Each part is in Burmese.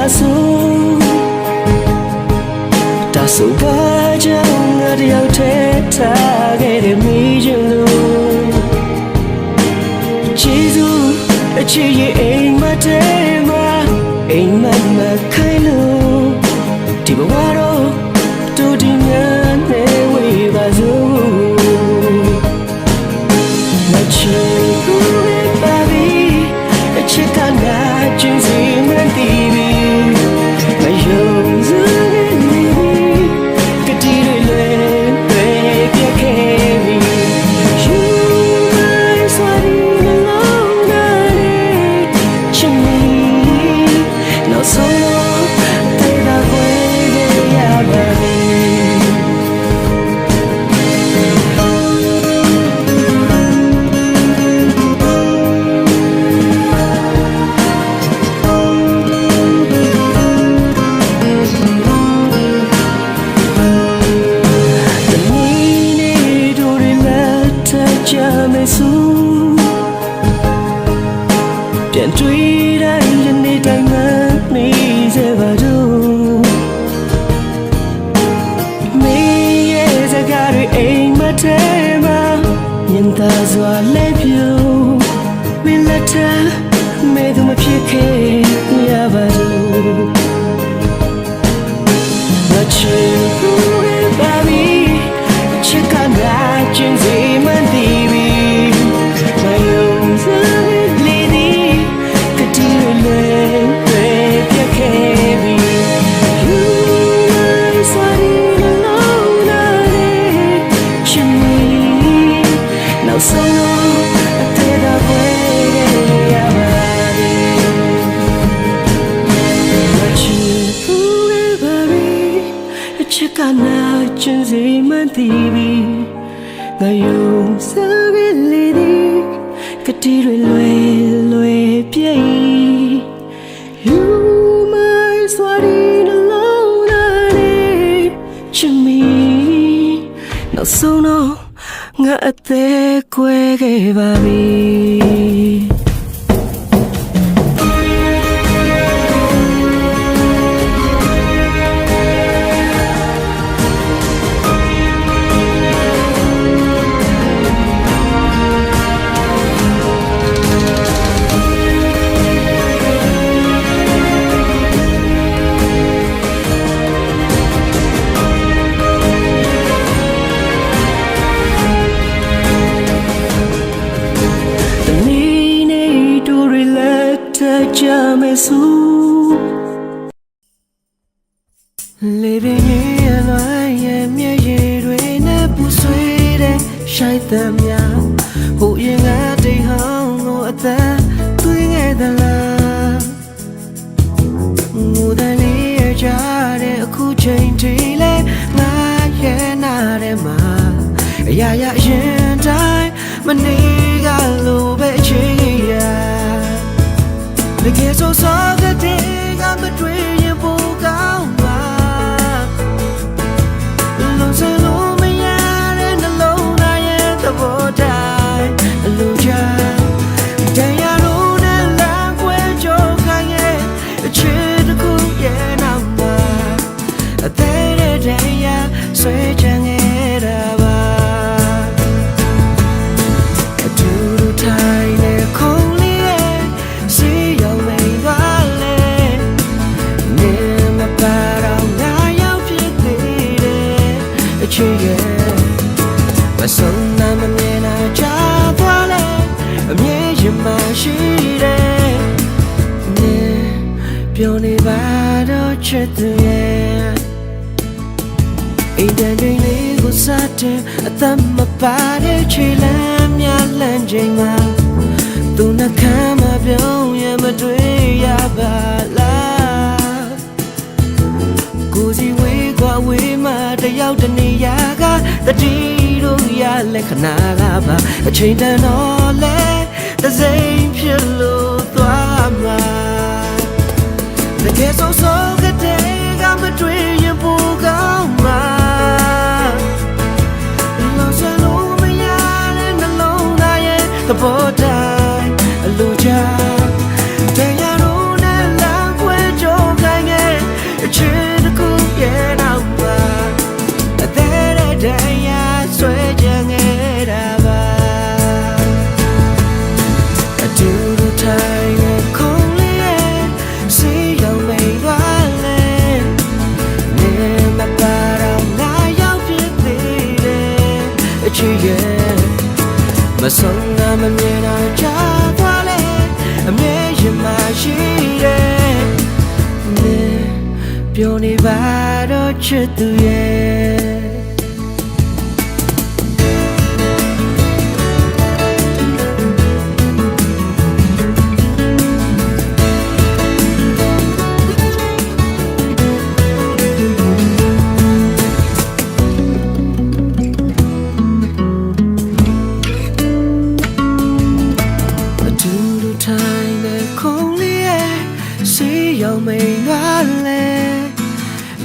တရားဆုံးဒါဆိုကကြောင့်ငါတယောက်ထဲထားခဲ့တယ်မိရင်လို့ကျေးဇူးအချစ်ရဲ့အိမ်မတဲမှာအိမ်မမခိုင်လို့ဒီဘဝ sorry no lonely to me နောက်ဆုံးတော့ငါအသေးကွဲခဲ့ပါပြီ su Living in I am ye ye dwe na pu sui de shai ta mya ho ye nga dei haung no a ta tui nge da la ngu da ni ye ja de aku chain ti le nga ye na de ma ya ya yin dai ma ni ga lo They get so တယောက်တနေရာကတတိတို့ရလက္ခဏာကပါအချိန်တန်တော့လဲသစိမ်ဖြစ်လို့သွားမှာတကယ်ဆိုဆိုကတဲ့ကမတွေ့ ရောက်မိန်သွားလဲ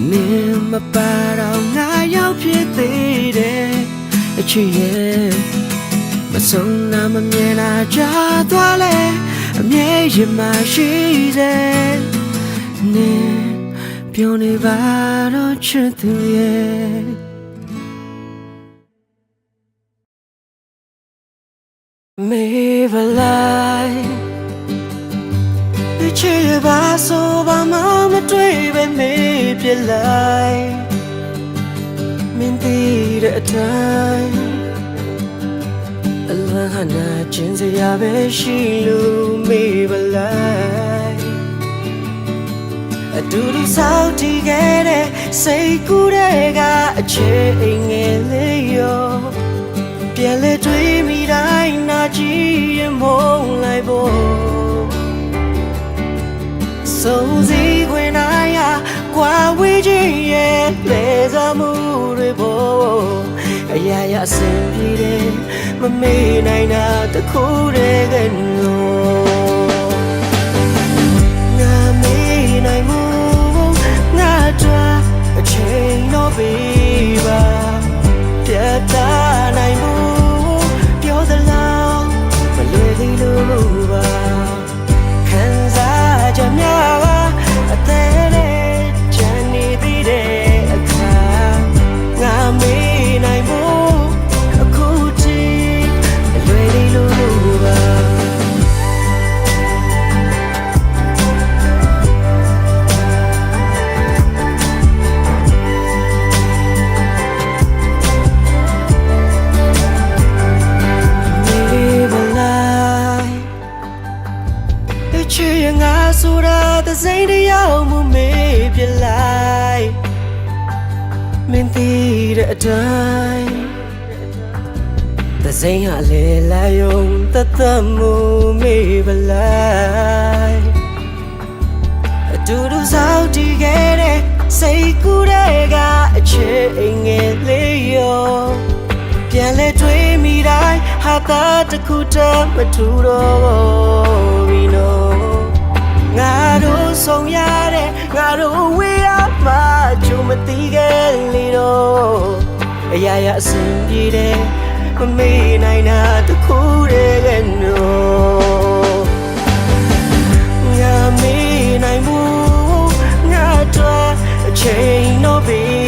နေမပါတော့ငါရောက်ဖြစ်သေးတယ်အချစ်ရဲ့မဆုံးနာမမြင်တာကြာသွားလဲအမြဲရင်မရှိတယ်နေပြောနေပါတော့ချစ်သူရဲ့ မေးပြလိုက်မင်းတည်တဲ့အတိုင်းအလဟနာချင်းစရာပဲရှိလို့မေဗလိုက်အတူတူစောင့်တည်ခဲ့တဲ့စိတ်ကူးတဲ့ကအချစ်အိမ်ငယ်လေးရောပြန်လဲတွေးမိတိုင်းနာကြည့်ရင်မုန်းလိုက်ဖို့စိုးစည်း ခွင်နိုင်ရာကွာဝေးခြင်းရဲ့လေစားမှုတွေဖို့အရာရာအဆင်ပြေတယ်မမေ့နိုင်တာတစ်ခုတည်းကလို့ငါမေ့နိုင်မှုငါတို့အချိန်တော့ပေးပါပြတ်သား တွေးမိတိုင်းဟာတာတစ်ခုတည်းမထူတော့ဘူးနော်ငါတို့ဆုံးရတဲ့ငါတို့ဝေးရမှာကြုံမသိခဲ့လေတော့အရာရာအဆင်ပြေတယ်မမေ့နိုင်တာတစ်ခုတည်းကနော်ငါမေ့နိုင်မှုငါတို့အချိန်တော့ပေးပါ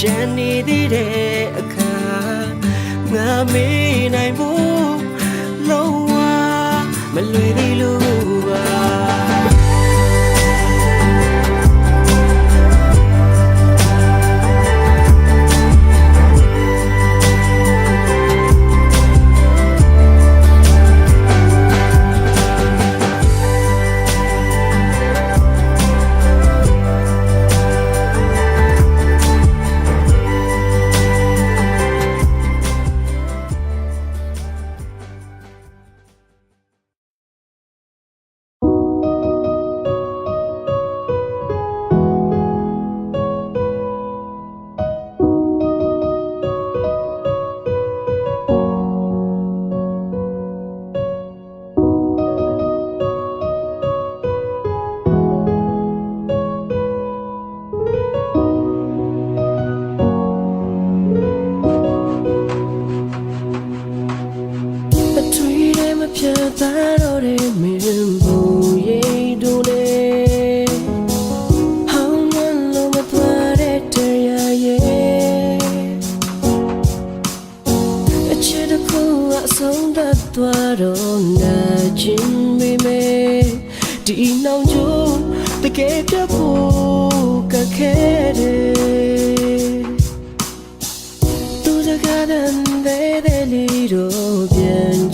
ကြံနေသေးတဲ့အခါငါမေးနိုင်ဖို့လုံးဝမလွယ်သေးလို့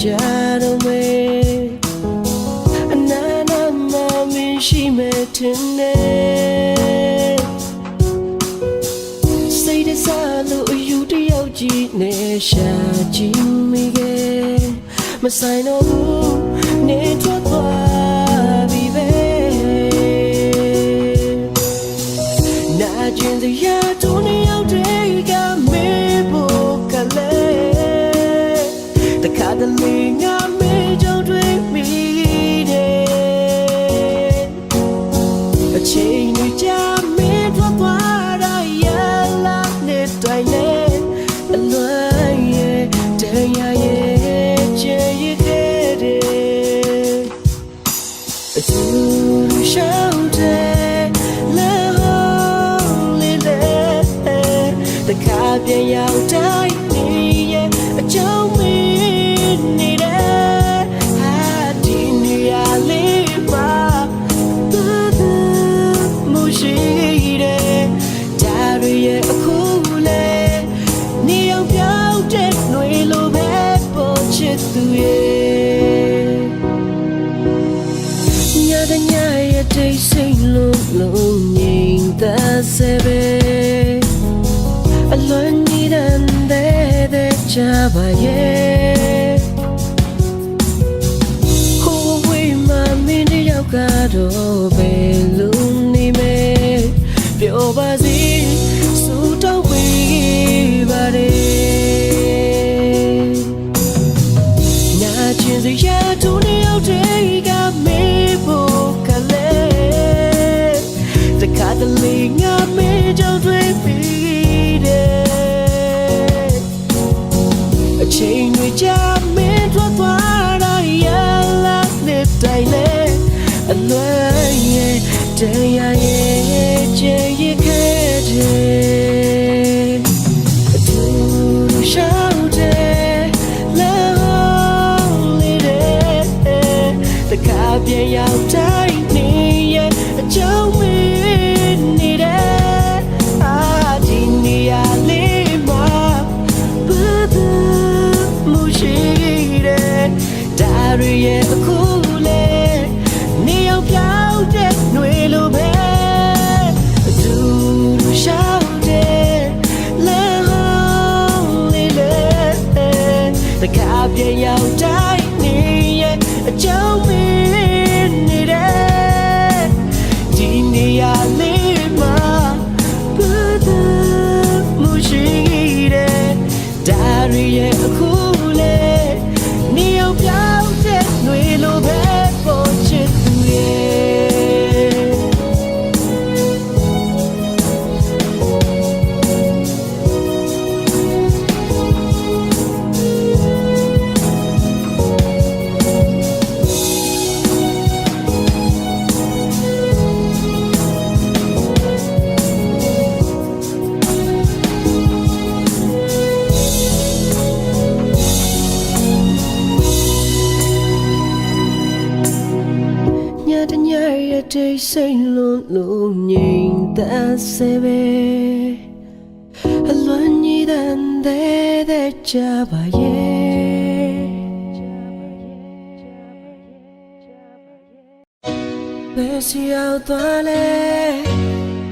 jet away Anana mommy she met today Say this all you to your jeep ne sha ji mi ge မဆိုင်တော့ဘူးနေထွက် sever alone needn't there that jabaye who we my mini yokado beluni me pyo basi su to we bare nya chin se ya tu ne yau de ga ใจใหญ่ လုံးငြိမ်သက်စေပဲအလွန်ကြီးတဲ့တဲ့ကြပါရဲ့ဘယ်စီရောက်သွားလဲ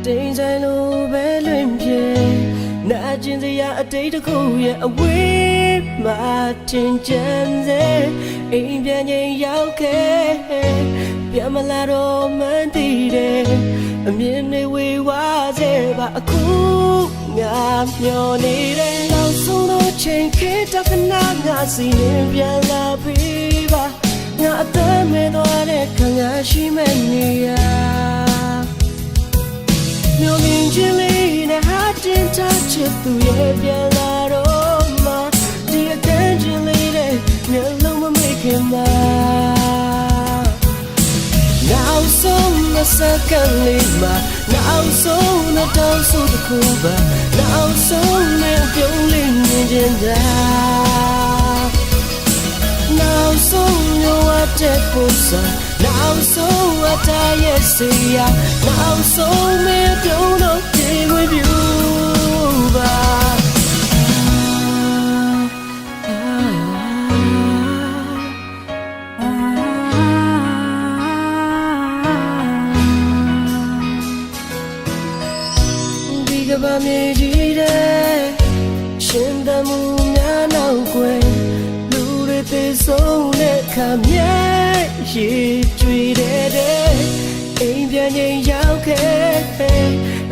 တိမ်ဆိုင်လိုပဲလွင်ပြေနာကျင်စရာအတိတ်တစ်ခုရဲ့အဝေးမှာတင်ကြံစေ အိမ်ပြန်ချင်းရောက်ခဲ့ပြန်မလာတော့မှန်းသိတယ်အမြင်တွေဝေဝါစေပါအခုငါမျောနေတယ်နောက်ဆုံးတော့ချိန်ခေတ္တကနာငါစီရင်ပြန်လာပြီပါငါအသက်မဲ့သွားတဲ့ခံရရှိမဲ့နေရမျောလင်းခြင်းလေးနဲ့ဟာတင်ချချစ်သူရဲ့ပြန်လာတော့ တဲ့စက္ကန့်လေးမှာနောက်ဆုံးတဲ့တောင်းဆိုတစ်ခုပါနောက်ဆုံးတဲ့ပြုံးလေးမြင်ချင်တာနောက်ဆုံးရောအတဲ့ပုံစံနောက်ဆုံးအတရဲ့စီယာနောက်ဆုံးမေပြုံးတော့ဒီဝေပြူပါ ဒီကဘာမြေကြီးတဲ့ရှင်သမှုများနောက်ွယ်လူတွေပြေဆုံးတဲ့ခါမြဲရေကြွေတဲ့တဲ့အိမ်ပြန်ချင်းရောက်ခဲ့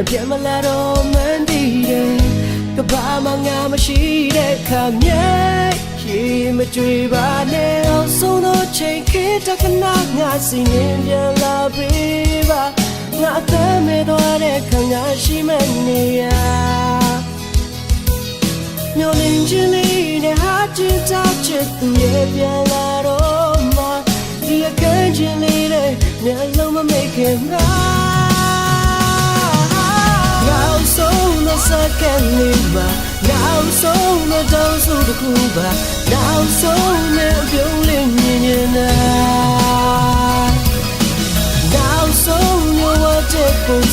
အပြတ်မလာတော့မှန်းတည်တယ်ကဘာမှငါမရှိတဲ့ခါမြဲရေမကြွေပါနဲ့အောင်ဆုံးတော့ချိန်ခေတ္တကနာငါစီနေပြန်လာပြီပါ ငါအသက်မဲ့သွားတဲ့ခံရရှိမဲ့နေရမျောလင်းခြင်းလေးနဲ့ဟာကျင်ချချစ်သူရဲ့ပြန်လာတော့မှဒီအကန့်ခြင်းလေးနဲ့မျက်လုံးမမိတ်ခင်မှာနောက်ဆုံးတဲ့စက္ကန့်လေးမှာနောက်ဆုံးတဲ့တောင်းဆိုတစ်ခုပါနောက်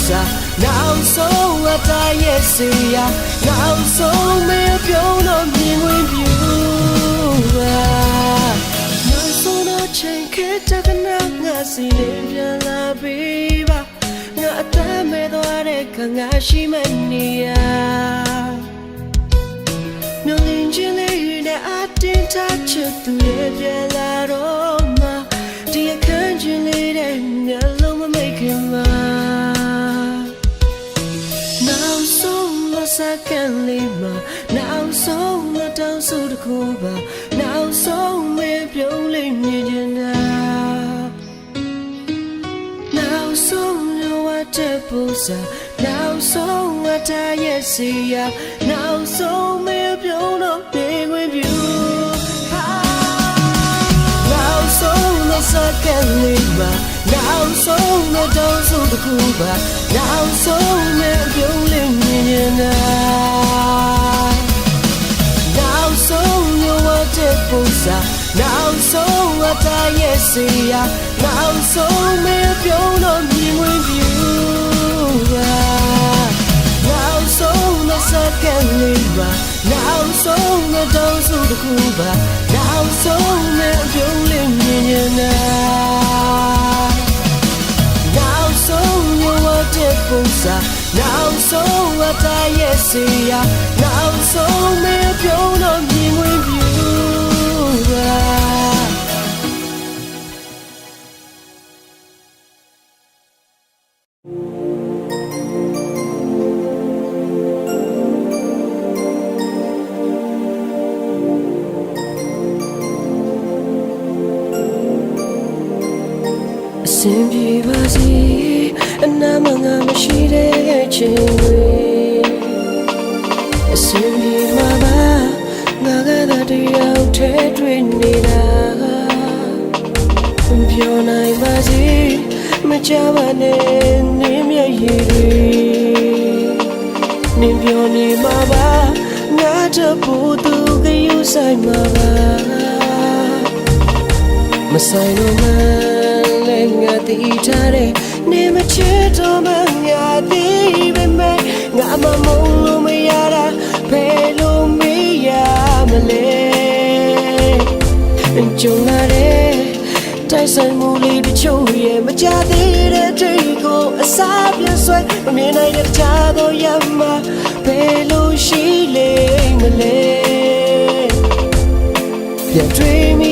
တဲ့ပုံစံနောက်ဆုံးအတရဲ့စီယာနောက်ဆုံးမေပြုံးတော့မြင်ဝင်ပြူပါနောက်ဆုံးတော့ချိန်ခေတ္တကနာငါစီရင်ပြန်လာပြီပါငါအသက်မဲ့သွားတဲ့ခံငါရှိမနေရမျောလင်းခြင်းလေးနဲ့အတင်းထားချစ်သူရဲ့ပြန်လာတော့ မစကန်လေးမှာနောက်ဆုံးမတောင်းဆိုတစ်ခုပါနောက်ဆုံးမပြုံးလေးမြင်ချင်တာနောက်ဆုံးရောအတဲ့ပူစာနောက်ဆုံးအတရဲ့စီယာနောက်ဆုံးမေပြုံးတော့နေခွင့်ပြုဟာနောက်ဆုံးတဲ့စက္ကန့်လေးမှာနောက်ဆုံးတဲ့တောင်းဆိုတစ်ခုပါနောက်ဆုံးမေပြုံးလေးမြင်နေတာနောက်ဆုံးရောတဲ့ပုံစံနောက်ဆုံးအတရဲ့စီယာနောက်ဆုံးမေပြုံးတော့မြင်ဝင်ပြူပါနောက်ဆုံးတဲ့စက္ကန့်လေးပါနောက်ဆုံးတဲ့တောင်းဆိုတစ်ခုပါနောက်ဆုံးမေပြုံးလေးမြင်နေတာနော စံနောက်ဆုံးအတရဲ့စီယာနောက်ဆုံးမေပြုံးတော့ ငါမရှိတဲ့ချိန်တွေအစင်ပြေမှာပါငါကသာတယောက်ထဲတွေ့နေတာပြောနိုင်ပါစေမကြပါနဲ့နင်းမျက်ရည်တွေနင်းပြောနေမှာပါငါတပူသူကယူဆိုင်မှာပါမဆိုင်လို့မလဲငါတည်ထားတယ် နေမချစ်တော့မှငါတည်ပဲမဲ့ငါမမုန်းလို့မရတာဘယ်လိုမေးရမလဲကြုံလာတဲ့တိုက်ဆိုင်မှုလေးတချို့ရဲ့မကြသေးတဲ့ဒိတ်ကိုအစားပြန်ဆွဲမမြင်နိုင်တဲ့ချားတော့ရမှာဘယ်လိုရှိလိမ့်မလဲပြန်တွေ့မိ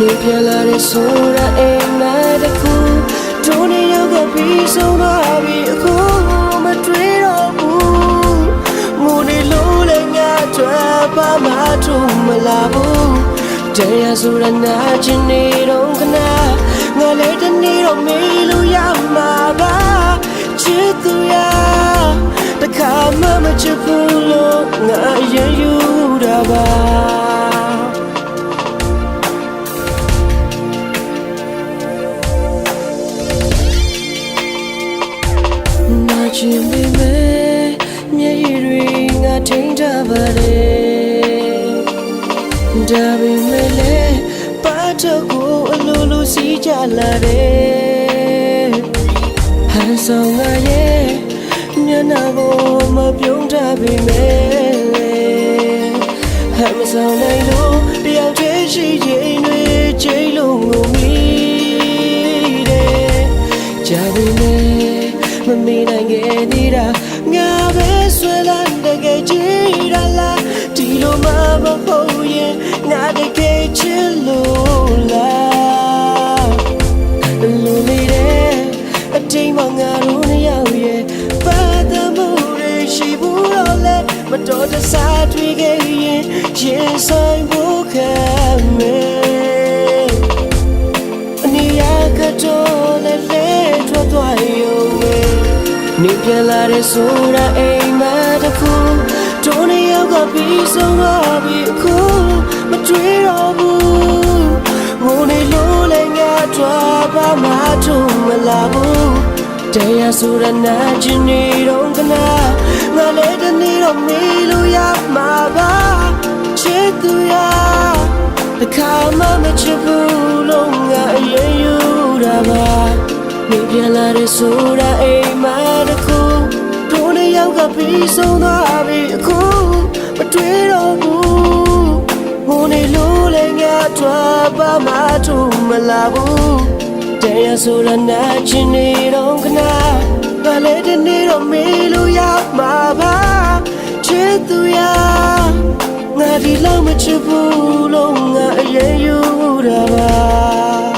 နေပြန်လာတဲ့ဆိုတာအိမ်မတစ်ခုတို့နေရောက်ကပြီးဆုံးသွားပြီအခုမတွေ့တော့ဘူးငိုနေလို့လည်းငါထွက်ပါမထုံမလာဘူးတရားဆိုတာနာချင်နေတော့ခဏငါလည်းတနေ့တော့မေးလို့ရမှာပါချစ်သူရတခါမှမချစ်ဘူးလို့ငါရင်ယူတာပါ နာချင်ပေမဲ့မျက်ရည်တွေငါထိန်းထားပါတယ်ဒါပေမဲ့လည်းပါတော့ကိုအလိုလိုစီးကြလာတယ်ဟန်ဆောင်ငါရဲ့မျက်နှာကိုမပြုံးတတ်ပေမဲ့ဟန်မဆောင်နိုင်လို့ မမေ့နိုင်ခဲ့သေးတာငါပဲဆွဲလန်းတကယ်ကြည်ရလားဒီလိုမှမဟုတ်ရင်ငါတကယ်ချစ်လို့လားလူလေးတဲ့အတိမ်မငါတို့နှစ်ယောက်ရဲ့ပါဒမှုတွေရှိဘူးတော့လဲမတော်တဆတွေ့ခဲ့ရင်ရင်ဆိုင်ဖို့ခံမယ်အနီးရကတော့လဲလဲထွက်သွားရုံပဲ နေပြန်လာတဲ့ဆိုတာအိမ်မတစ်ခုတို့နှစ်ယောက်ကပြီးဆုံးသွားပြီအခုမတွေ့တော့ဘူးငိုနေလို့လည်းငါထွက်ပါမထုံမလာဘူးတရားဆိုရနာချင်နေတော့ကနာငါလည်းတနေ့တော့မေးလို့ရမှာပါချစ်သူရတခါမှမချစ် ပြန်လာတဲ့ဆိုတာအိမ်မတစ်ခုတို့နှစ်ယောက်ကပြီးဆုံးသွားပြီအခုမတွေ့တော့ဘူးငိုနေလို့လည်းငါထွက်ပါမထုံမလာဘူးတရားဆိုရနာချင်နေတော့ခဏငါလည်းဒီနေ့တော့မေးလို့ရမှာပါချစ်သူရငါဒီလောက်မချစ်ဘူးလို့ငါအရင်ယူတာပါ